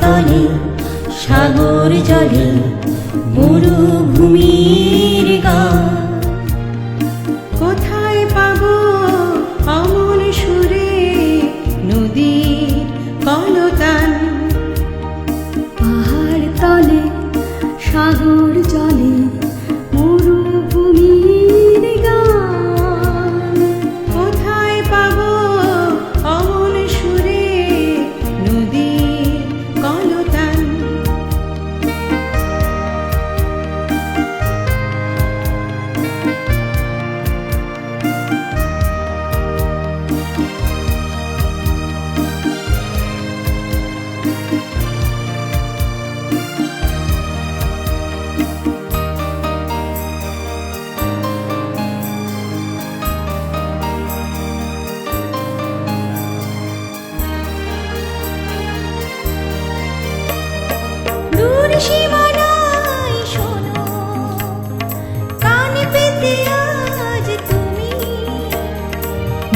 তলে সাগর জলে মরুভূমির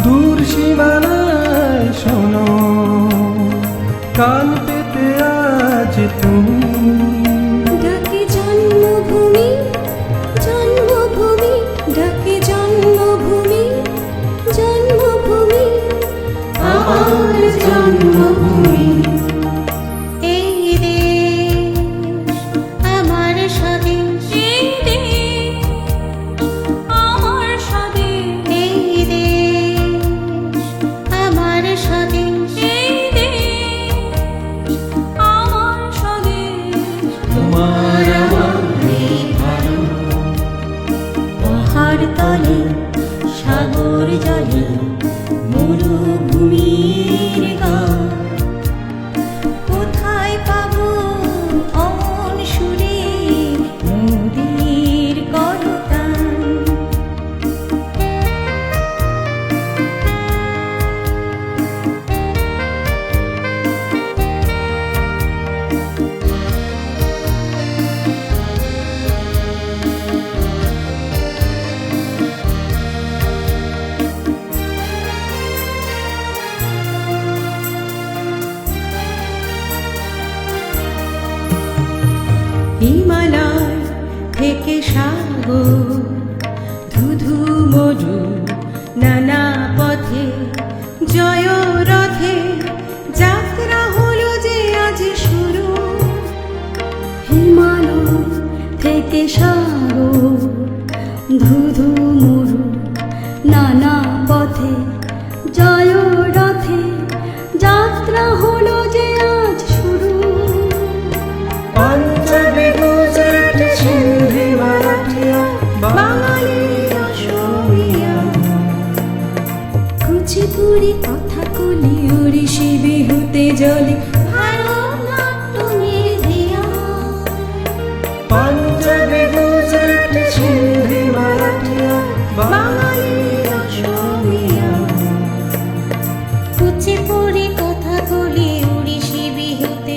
দূর সীমানায় শোনো। কান পেতে আজ তুমি। সাগর জলে মরুভূমির হিমালয় থেকে সাগর, ধুধু মরু, নানা পথে জয় রথে, যাত্রা হলো যে আজ শুরু। হিমালয় থেকে সাগর, ধুধু মরু, নানা বিহুতে জলে ভারতনাট্যমের ধিয়া পঞ্চবিভূষণ সিন্ধি মারাঠিয়া, বাঙালি অসমিয়া। কুচিপুরি কথা কলি ওড়িশি বিহুতে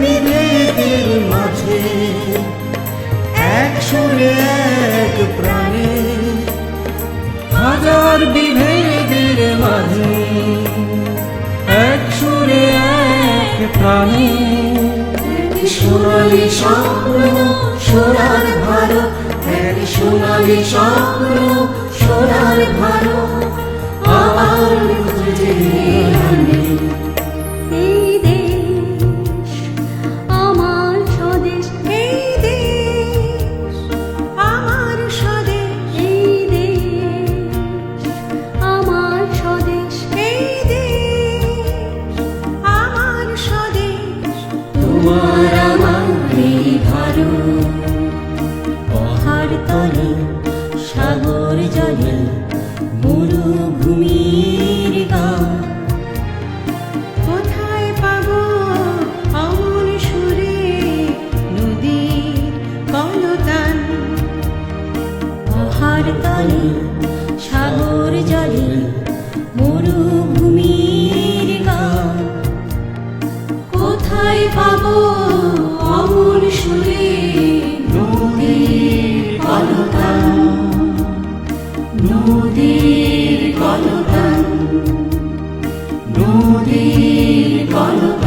বিভেদের মাঝে এক প্রাণে হাজার বিভেদের মাঝে এক সুরে এক প্রাণে সোনালি স্বপ্ন, সোনার ভালো। এক সোনালি স্বপ্ন, সোনার ভালো। আমার খুঁজে সাগর জলে নদীর কলতান নদীর কলতান।